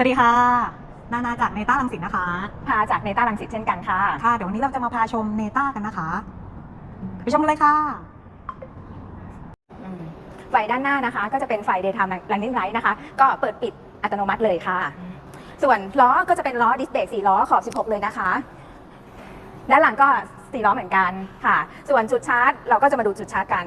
สวัสดีค่ะ นานาจากเนต้าลังสิตนะคะ พาจากเนต้าลังสิตเช่นกันค่ะ ค่ะ เดี๋ยววันนี้เราจะมาพาชมเนต้ากันนะคะ ไปชมกันเลยค่ะอืมไฟด้านหน้านะคะ ก็จะเป็นไฟ daytime running light นะคะ ก็เปิดปิดอัตโนมัติเลยค่ะ ส่วนล้อก็จะเป็นล้อดิสเบรก4ล้อขอบ 16 เลยนะคะ ด้านหลังก็4ล้อเหมือนกันค่ะ ส่วนจุดชาร์จ เราก็จะมาดูจุดชาร์จกัน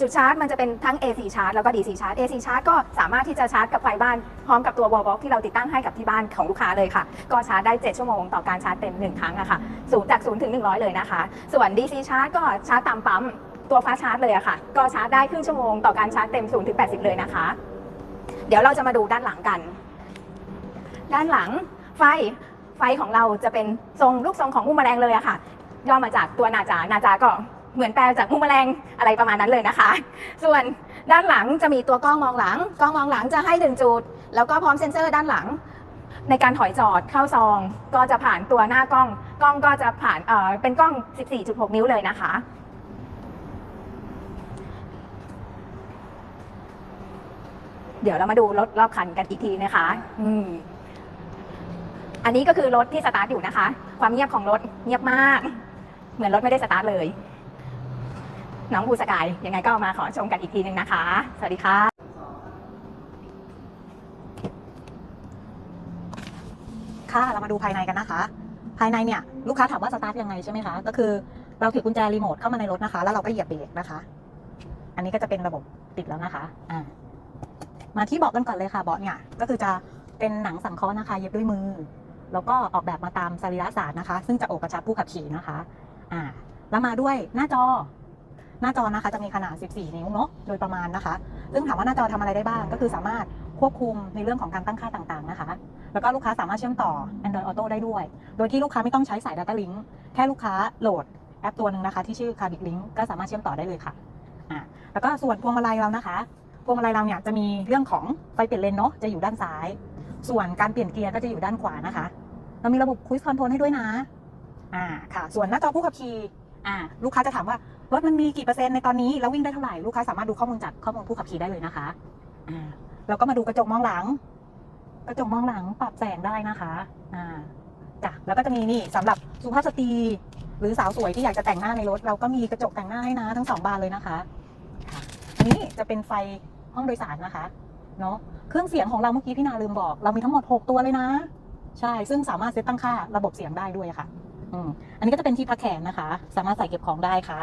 จุดชาร์จมันจะเป็นทั้ง AC ชาร์จแล้วก็ DC ชาร์จ AC ชาร์จก็สามารถที่จะชาร์จกับไฟบ้านพร้อมกับตัว wall box ที่เราติดตั้งให้กับที่บ้านของลูกค้าเลยค่ะ ก็ชาร์จได้ 7 ชั่วโมงต่อการชาร์จเต็ม 1 ครั้งอะค่ะศูนย์จาก0ถึง 100 เลยนะคะ ส่วน DC ชาร์จก็ชาร์จตามปั๊มตัวฟ้าชาร์จเลยอะค่ะ ก็ชาร์จได้ครึ่งชั่วโมงต่อการชาร์จเต็ม0ถึง80 เลยนะคะ เดี๋ยวเราจะมาดูด้านหลังกัน ด้านหลังไฟไฟของเราจะเป็นทรงลูกทรงของมุมแมลงเลยอะค่ะย่อมาจากตัวนาจานาจาก็ เหมือนแปลจากมุมแมลงอะไรประมาณนั้นเลยนะคะ ส่วนด้านหลังจะมีตัวกล้องมองหลัง กล้องมองหลังจะให้หนึ่งจุด แล้วก็พร้อมเซ็นเซอร์ด้านหลัง ในการถอยจอดเข้าซอง ก็จะผ่านตัวหน้ากล้อง กล้องก็จะผ่านเอ่อเป็นกล้อง 14.6 นิ้วเลยนะคะ เดี๋ยวเรามาดูรถรอบคันกันอีกทีนะคะ อืมอันนี้ก็คือรถที่สตาร์ทอยู่นะคะ ความเงียบของรถเงียบมาก เหมือนรถไม่ได้สตาร์ทเลย น้องบูสกายยังไงก็มาขอชมกันอีกทีหนึ่งนะคะ สวัสดีค่ะค่ะเรามาดูภายในกันนะคะ ภายในเนี่ยลูกค้าถามว่าสตาร์ทยังไงใช่ไหมคะ ก็คือเราถือกุญแจรีโมทเข้ามาในรถนะคะ แล้วเราก็เหยียบเบรกนะคะ อันนี้ก็จะเป็นระบบติดแล้วนะคะอ่ามาที่เบาะกันก่อนเลยค่ะเบาะเนี่ยก็คือจะเป็นหนังสังเคราะห์นะคะ เย็บด้วยมือ แล้วก็ออกแบบมาตามสรีระศาสตร์นะคะ ซึ่งจะโอบกระชับผู้ขับขี่นะคะ อ่า แล้วมาด้วยหน้าจอ หน้าจอนะคะจะมีขนาด 14 นิ้วเนาะโดยประมาณนะคะ ซึ่งถามว่าหน้าจอทำอะไรได้บ้าง ก็คือสามารถควบคุมในเรื่องของการตั้งค่าต่างๆนะคะ แล้วก็ลูกค้าสามารถเชื่อมต่อ Android Auto ได้ด้วย โดยที่ลูกค้าไม่ต้องใช้สาย Data Link แค่ลูกค้าโหลดแอปตัวหนึ่งนะคะ ที่ชื่อ c a r b i c Link ก็สามารถเชื่อมต่อได้เลยค่ะอ่าแล้วก็ส่วนพวงมาลัยเรานะคะพวงมาลัยเราเนี่ยจะมีเรื่องของไฟเปลี่ยนเลนเนาะจะอยู่ด้านซ้าย ส่วนการเปลี่ยนเกียร์ก็จะอยู่ด้านขวานะคะ เรามีระบบ Cruise Control ให้ด้วยนะอ่าค่ะ ส่วนหน้าจอผู้ขับขี่อ่าลูกค้าจะถามว่า รถมันมีกี่เปอร์เซ็นต์ในตอนนี้แล้ววิ่งได้เท่าไหร่ลูกค้าสามารถดูข้อมูลจากข้อมูลผู้ขับขี่ได้เลยนะคะอ่าเราก็มาดูกระจกมองหลัง กระจกมองหลังปรับแสงได้นะคะอ่าจ้ะแล้วก็จะมีนี่สำหรับสุภาพสตรีหรือสาวสวยที่อยากจะแต่งหน้าในรถ เราก็มีกระจกแต่งหน้าให้นะทั้งสองบานเลยนะคะค่ะอันนี้จะเป็นไฟห้องโดยสารนะคะเนาะเครื่องเสียงของเราเมื่อกี้พี่นาลืมบอก เรามีทั้งหมด 6 ตัวเลยนะ ใช่ซึ่งสามารถเซตตั้งค่าระบบเสียงได้ด้วยค่ะ อืมอันนี้ก็จะเป็นที่พักแขนนะคะ สามารถใส่เก็บของได้ค่ะ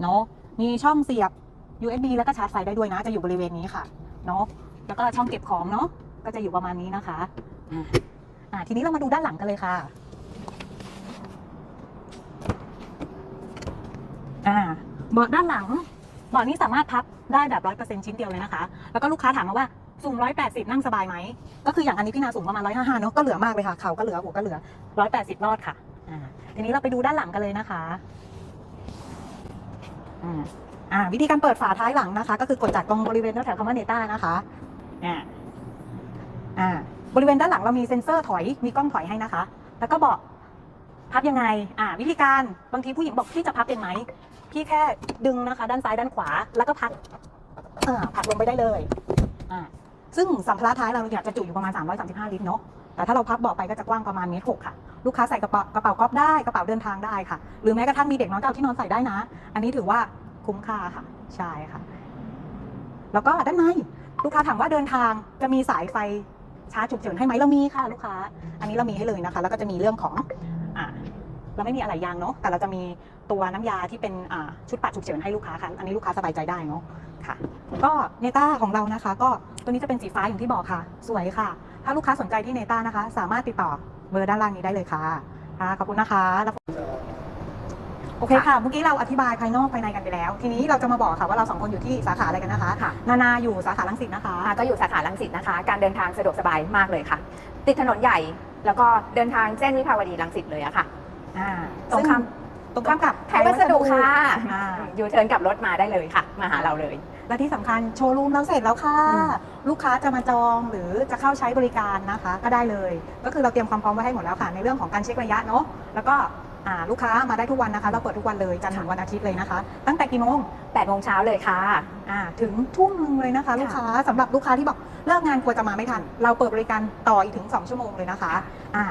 เนาะมีช่องเสียบ USB แล้วก็ชาร์จไฟได้ด้วยนะ จะอยู่บริเวณนี้ค่ะเนาะแล้วก็ช่องเก็บของเนาะก็จะอยู่ประมาณนี้นะคะอ่าอ่าทีนี้เรามาดูด้านหลังกันเลยค่ะอ่าเบาะด้านหลังเบาะนี้สามารถพับได้แบบร้อยเปอร์เซ็นชิ้นเดียวเลยนะคะ แล้วก็ลูกค้าถามมาว่าสูงร้อยแปดสิบนั่งสบายไหม ก็คืออย่างอันนี้พี่นาสูงประมาณร้อยห้าห้าเนาะก็เหลือมากเลยค่ะ เข่าก็เหลือหัวก็เหลือร้อยแปดสิบรอดค่ะอ่าทีนี้เราไปดูด้านหลังกันเลยนะคะ อ่าวิธีการเปิดฝาท้ายหลังนะคะ ก็คือกดจากตรงบริเวณแถวคำว่าเนต้านะคะอ่าอ่าบริเวณด้านหลังเรามีเซ็นเซอร์ถอยมีกล้องถอยให้นะคะ แล้วก็บอกพับยังไงอ่าวิธีการบางทีผู้หญิงบอกพี่จะพับเป็นไหมพี่แค่ดึงนะคะ ด้านซ้ายด้านขวาแล้วก็พักเอ่าผลักลงไปได้เลยอ่าซึ่งสัมภาระท้ายเราเนี่ยจะจุอยู่ประมาณ 335 ลิตรเนาะแต่ถ้าเราพับเบาะไปก็จะกว้างประมาณเมตรหกค่ะ ลูกค้าใส่กระเป๋ากระเป๋าก๊อฟได้กระเป๋าเดินทางได้ค่ะ หรือแม้กระทั่งมีเด็กน้อยเก็เอาที่นอนใส่ได้นะ อันนี้ถือว่าคุ้มค่าค่ะใช่ค่ะ แล้วก็ด้านในลูกค้าถามว่าเดินทางจะมีสายไฟชาร์จฉุกเฉินให้ไหมเรามีค่ะลูกค้า อันนี้เรามีให้เลยนะคะ แล้วก็จะมีเรื่องของอ่าเราไม่มีอะไรยางเนาะแต่เราจะมีตัวน้ำยาที่เป็นอ่าชุดปัดฉุกเฉินให้ลูกค้าค่ะ อันนี้ลูกค้าสบายใจได้เนาะค่ะ ก็เนต้าของเรานะคะ ก็ตัวนี้จะเป็นสีฟ้าอย่างที่บอกค่ะ สวยค่ะ ถ้าลูกค้าสนใจที่เนต้านะคะ สามารถติดต่อ เบอร์ด้านล่างนี้ได้เลยค่ะค่ะขอบคุณนะคะแล้วโอเคค่ะ เมื่อกี้เราอธิบายภายนอกภายในกันไปแล้ว ทีนี้เราจะมาบอกค่ะว่าเราสองคนอยู่ที่สาขาอะไรกันนะคะค่ะนานาอยู่สาขาลังสิตนะคะอ่าก็อยู่สาขาลังสิตนะคะ การเดินทางสะดวกสบายมากเลยค่ะ ติดถนนใหญ่ แล้วก็เดินทางเส้นวิภาวดีลังสิตเลยอะค่ะอ่าตรงข้าม ตรงข้ามกับไทยวัสดุค่ะอ่ายูเทิร์นกลับรถมาได้เลยค่ะ มาหาเราเลย และที่สำคัญโชว์รูมเราเสร็จแล้วค่ะ อืม ลูกค้าจะมาจองหรือจะเข้าใช้บริการนะคะ ก็ได้เลย ก็คือเราเตรียมความพร้อมไว้ให้หมดแล้วค่ะ ในเรื่องของการเช็คระยะเนาะแล้วก็อ่าลูกค้ามาได้ทุกวันนะคะ เราเปิดทุกวันเลยจันทร์ถึงวันอาทิตย์เลยนะคะ ตั้งแต่กี่โมง8โมงเช้าเลยค่ะ อ่าถึงทุ่มหนึงเลยนะคะ ลูกค้าสำหรับลูกค้าที่บอกเลิกงานกลัวจะมาไม่ทัน เราเปิดบริการต่ออีกถึง 2 ชั่วโมงเลยนะคะอ่า